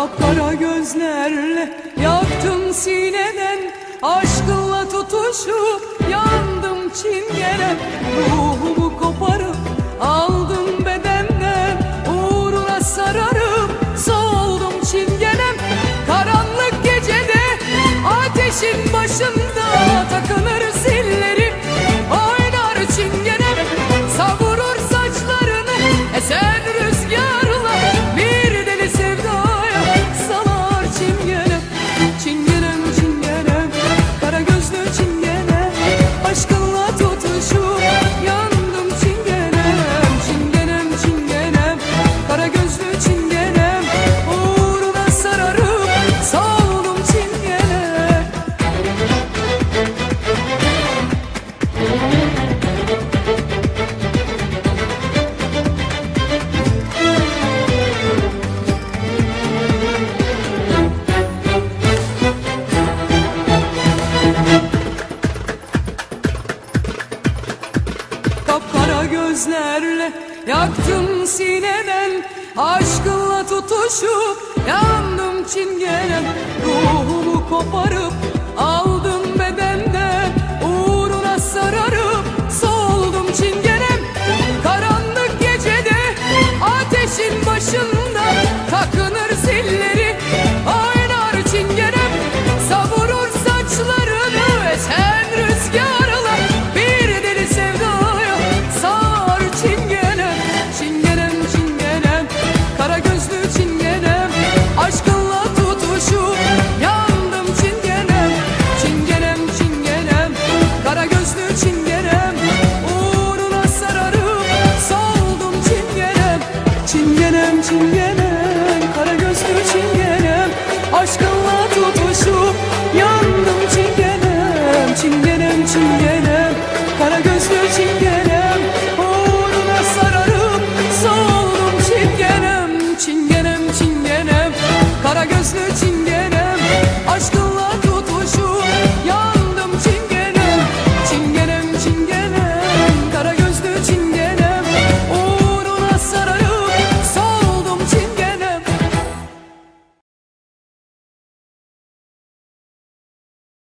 kapkara gözlerle Yaktım sineden Aşkınla tutuşup yandım çingene. Ruhum Yaktım sineden Aşkınla tutuşup Yandım çingene. Ruhumu koparıp